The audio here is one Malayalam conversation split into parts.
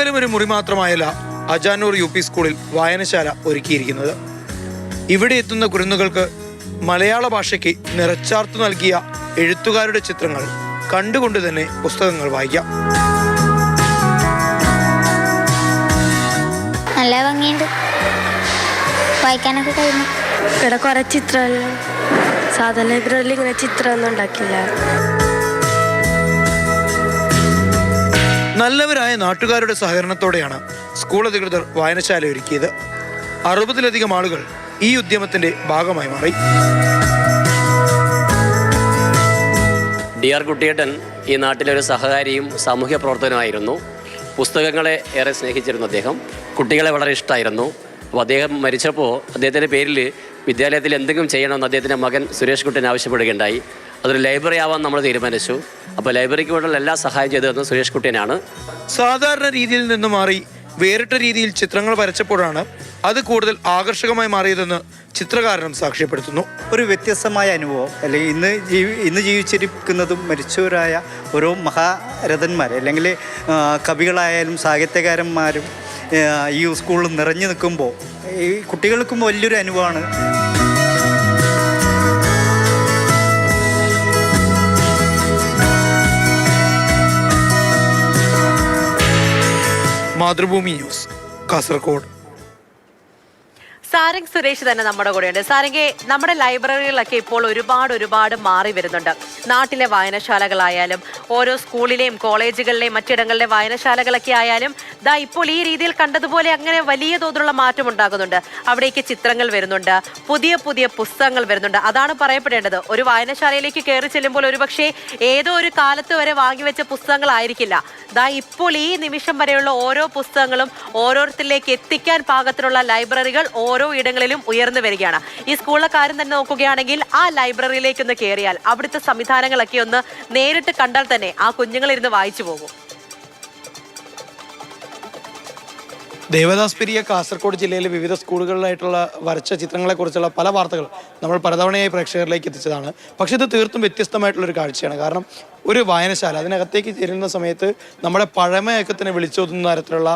കേവലം ഒരു മുറി മാത്രമായല്ല അജാനൂർ യു പി സ്കൂളിൽ വായനശാല ഒരുക്കിയിരിക്കുന്നത്. ഇവിടെ എത്തുന്ന കുരുന്നുകൾക്ക് മലയാള ഭാഷയ്ക്ക് നിറച്ചാർത്തു നൽകിയ എഴുത്തുകാരുടെ ചിത്രങ്ങൾ കണ്ടുകൊണ്ട് തന്നെ പുസ്തകങ്ങൾ വായിക്കാം. നല്ല ഭംഗിയുണ്ട്. വായിക്കാനൊക്കെ കഴിഞ്ഞു. ഇവിടെ കുറെ ചിത്രമല്ല സാധാരണ ലൈബ്രറിയിൽ ഇങ്ങനെ ചിത്രമൊന്നും ഉണ്ടാക്കില്ല. നല്ലവരായ നാട്ടുകാരുടെ സഹകരണത്തോടെയാണ് സ്കൂൾ അധികൃതർ വായനശാല ഒരുക്കിയത്. അറുപതിലധികം ആളുകൾ ഈ ഉദ്യമത്തിന്റെ ഭാഗമായി മാറി. ഡി ആർ കുട്ടിയേട്ടൻ ഈ നാട്ടിലെ ഒരു സഹകാരിയും സാമൂഹ്യ പ്രവർത്തനമായിരുന്നു പുസ്തകങ്ങളെ ഏറെ സ്നേഹിച്ചിരുന്നു അദ്ദേഹം. കുട്ടികളെ വളരെ ഇഷ്ടമായിരുന്നു അപ്പോൾ അദ്ദേഹം മരിച്ചപ്പോൾ അദ്ദേഹത്തിന്റെ പേരിൽ വിദ്യാലയത്തിൽ എന്തെങ്കിലും ചെയ്യണമെന്ന് അദ്ദേഹത്തിന്റെ മകൻ സുരേഷ് കുട്ടൻ ആവശ്യപ്പെടുകയുണ്ടായി. അതൊരു ലൈബ്രറി ആവാൻ നമ്മൾ തീരുമാനിച്ചു. അപ്പോൾ ലൈബ്രറിക്ക് വേണ്ടിയുള്ള എല്ലാ സഹായം ചെയ്തു തന്നത് സുരേഷ് കുട്ടിയനാണ് സാധാരണ രീതിയിൽ നിന്ന് മാറി വേറിട്ട രീതിയിൽ ചിത്രങ്ങൾ വരച്ചപ്പോഴാണ് അത് കൂടുതൽ ആകർഷകമായി മാറിയതെന്ന് ചിത്രകാരനും സാക്ഷ്യപ്പെടുത്തുന്നു. ഒരു വ്യത്യസ്തമായ അനുഭവം. അല്ലെങ്കിൽ ഇന്ന് ജീവി ഇന്ന് ജീവിച്ചിരിക്കുന്നതും മരിച്ചവരായ ഓരോ മഹാരഥന്മാർ അല്ലെങ്കിൽ കവികളായാലും സാഹിത്യകാരന്മാരും ഈ സ്കൂളിൽ നിറഞ്ഞു നിൽക്കുമ്പോൾ ഈ കുട്ടികൾക്കും വലിയൊരു അനുഭവമാണ് മാതൃഭൂമി ന്യൂസ് കാസർഗോഡ് സാരംഗ് സുരേഷ് തന്നെ നമ്മുടെ കൂടെയുണ്ട്. സാരംഗെ നമ്മുടെ ലൈബ്രറികളൊക്കെ ഇപ്പോൾ ഒരുപാട് ഒരുപാട് മാറി വരുന്നുണ്ട്. നാട്ടിലെ വായനശാലകളായാലും ഓരോ സ്കൂളിലെയും കോളേജുകളിലെയും മറ്റിടങ്ങളിലെ വായനശാലകളൊക്കെ ആയാലും ദാ ഇപ്പോൾ ഈ രീതിയിൽ കണ്ടതുപോലെ അങ്ങനെ വലിയ തോതിലുള്ള മാറ്റം ഉണ്ടാകുന്നുണ്ട്. അവിടേക്ക് ചിത്രങ്ങൾ വരുന്നുണ്ട് പുതിയ പുതിയ പുസ്തകങ്ങൾ വരുന്നുണ്ട്. അതാണ് പറയപ്പെടേണ്ടത്. ഒരു വായനശാലയിലേക്ക് കയറി ചെല്ലുമ്പോൾ ഒരുപക്ഷെ ഏതോ ഒരു കാലത്ത് വരെ വാങ്ങിവെച്ച പുസ്തകങ്ങളായിരിക്കില്ല. ദാ ഇപ്പോൾ ഈ നിമിഷം വരെയുള്ള ഓരോ പുസ്തകങ്ങളും ഓരോരുത്തരിലേക്ക് എത്തിക്കാൻ പാകത്തിലുള്ള ലൈബ്രറികൾ ഓരോ ഇടങ്ങളിലും ഉയർന്നു വരികയാണ്. ഈ സ്കൂളിലെ കാര്യം തന്നെ നോക്കുകയാണെങ്കിൽ ആ ലൈബ്രറിയിലേക്ക് ഒന്ന് കയറിയാൽ അവിടുത്തെ സംവിധാനങ്ങളൊക്കെ ഒന്ന് നേരിട്ട് കണ്ടാൽ തന്നെ ആ കുഞ്ഞുങ്ങളിരുന്ന് വായിച്ചു പോകും. ദേവദാസ് പിരിയ കാസർഗോഡ് ജില്ലയിലെ വിവിധ സ്കൂളുകളിലായിട്ടുള്ള വരച്ച ചിത്രങ്ങളെക്കുറിച്ചുള്ള പല വാർത്തകൾ നമ്മൾ പലതവണയായി പ്രേക്ഷകരിലേക്ക് എത്തിച്ചതാണ്. പക്ഷെ ഇത് തീർത്തും വ്യത്യസ്തമായിട്ടുള്ളൊരു കാഴ്ചയാണ്. കാരണം ഒരു വായനശാല അതിനകത്തേക്ക് ചെല്ലുന്ന സമയത്ത് നമ്മുടെ പഴമയൊക്കെ തന്നെ വിളിച്ചോതുന്ന തരത്തിലുള്ള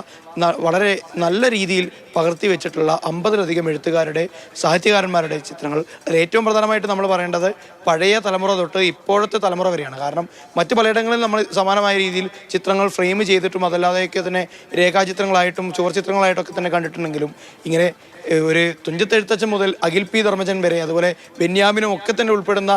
വളരെ നല്ല രീതിയിൽ പകർത്തി വെച്ചിട്ടുള്ള അമ്പതിലധികം എഴുത്തുകാരുടെ സാഹിത്യകാരന്മാരുടെ ചിത്രങ്ങൾ. അതിൽ ഏറ്റവും പ്രധാനമായിട്ട് നമ്മൾ പറയേണ്ടത് പഴയ തലമുറ തൊട്ട് ഇപ്പോഴത്തെ തലമുറ വരെയാണ്. കാരണം മറ്റു പലയിടങ്ങളിൽ നമ്മൾ സമാനമായ രീതിയിൽ ചിത്രങ്ങൾ ഫ്രെയിം ചെയ്തിട്ടും അതല്ലാതെയൊക്കെ തന്നെ രേഖാചിത്രങ്ങളായിട്ടും ചുവർചിത്രങ്ങളായിട്ടൊക്കെ തന്നെ കണ്ടിട്ടുണ്ടെങ്കിലും ഇങ്ങനെ ഒരു തുഞ്ചത്തെഴുത്തച്ഛൻ മുതൽ അഖിൽ പി. ധർമ്മജൻ വരെ അതുപോലെ ബെന്യാമിനും ഒക്കെ തന്നെ ഉൾപ്പെടുന്ന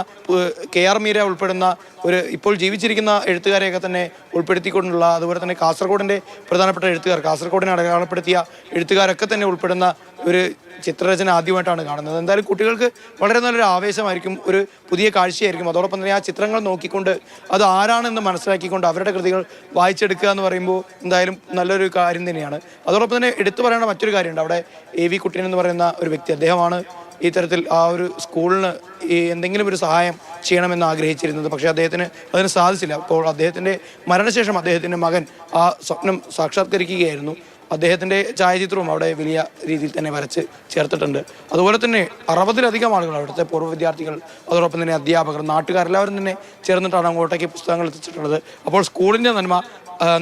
കെ ആർ മീര ഉൾപ്പെടുന്ന ഒരു ഇപ്പോൾ ജീവിച്ചിരിക്കുന്ന എഴുത്തുകാരെയൊക്കെ തന്നെ ഉൾപ്പെടുത്തിക്കൊണ്ടുള്ള അതുപോലെ തന്നെ കാസർഗോഡിന്റെ പ്രധാനപ്പെട്ട എഴുത്തുകാർ കാസർഗോഡിനെ അടയാളപ്പെടുത്തിയ എഴുത്തുകാരൊക്കെ തന്നെ ഉൾപ്പെടുന്ന ഒരു ചിത്രരചന ആദ്യമായിട്ടാണ് കാണുന്നത്. എന്തായാലും കുട്ടികൾക്ക് വളരെ നല്ലൊരു ആവേശമായിരിക്കും ഒരു പുതിയ കാഴ്ചയായിരിക്കും. അതോടൊപ്പം തന്നെ ആ ചിത്രങ്ങൾ നോക്കിക്കൊണ്ട് അത് ആരാണെന്ന് മനസ്സിലാക്കിക്കൊണ്ട് അവരുടെ കൃതികൾ വായിച്ചെടുക്കുക എന്ന് പറയുമ്പോൾ എന്തായാലും നല്ലൊരു കാര്യം തന്നെയാണ്. അതോടൊപ്പം തന്നെ എടുത്തു പറയേണ്ട മറ്റൊരു കാര്യമുണ്ട്. അവിടെ എ വി കുട്ടൻ എന്ന് പറയുന്ന ഒരു വ്യക്തി അദ്ദേഹമാണ് ഈ തരത്തിൽ ആ ഒരു സ്കൂളിന് ഈ എന്തെങ്കിലും ഒരു സഹായം ചെയ്യണമെന്ന് ആഗ്രഹിച്ചിരുന്നത്. പക്ഷേ അദ്ദേഹത്തിന് അതിന് സാധിച്ചില്ല. അപ്പോൾ അദ്ദേഹത്തിന്റെ മരണശേഷം അദ്ദേഹത്തിന്റെ മകൻ ആ സ്വപ്നം സാക്ഷാത്കരിക്കുകയായിരുന്നു. അദ്ദേഹത്തിന്റെ ഛായാചിത്രവും അവിടെ വലിയ രീതിയിൽ തന്നെ വരച്ച് ചേർത്തിട്ടുണ്ട്. അതുപോലെ തന്നെ അറുപതിലധികം ആളുകൾ അവിടുത്തെ പൂർവ വിദ്യാർത്ഥികൾ അതോടൊപ്പം തന്നെ അധ്യാപകർ നാട്ടുകാരെല്ലാവരും തന്നെ ചേർന്നിട്ടാണ് അങ്ങോട്ടേക്ക് പുസ്തകങ്ങൾ എത്തിച്ചിട്ടുള്ളത്. അപ്പോൾ സ്കൂളിന്റെ നന്മ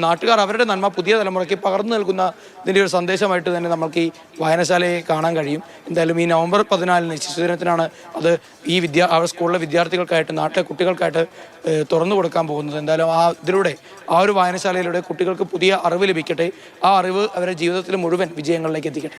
നാട്ടുകാർ അവരുടെ നന്മ പുതിയ തലമുറയ്ക്ക് പകർന്നു നൽകുന്ന ഇതിന്റെ ഒരു സന്ദേശമായിട്ട് തന്നെ നമുക്ക് ഈ വായനശാലയെ കാണാൻ കഴിയും. എന്തായാലും ഈ നവംബർ പതിനാലിന് ശിശുദിനത്തിനാണ് അത് ഈ വിദ്യാ ആ സ്കൂളിലെ വിദ്യാർത്ഥികൾക്കായിട്ട് നാട്ടിലെ കുട്ടികൾക്കായിട്ട് തുറന്നു കൊടുക്കാൻ പോകുന്നത്. എന്തായാലും ആ ഇതിലൂടെ ആ ഒരു വായനശാലയിലൂടെ കുട്ടികൾക്ക് പുതിയ അറിവ് ലഭിക്കട്ടെ. ആ അറിവ് അവരുടെ ജീവിതത്തിൽ മുഴുവൻ വിജയങ്ങളിലേക്ക് എത്തിക്കട്ടെ.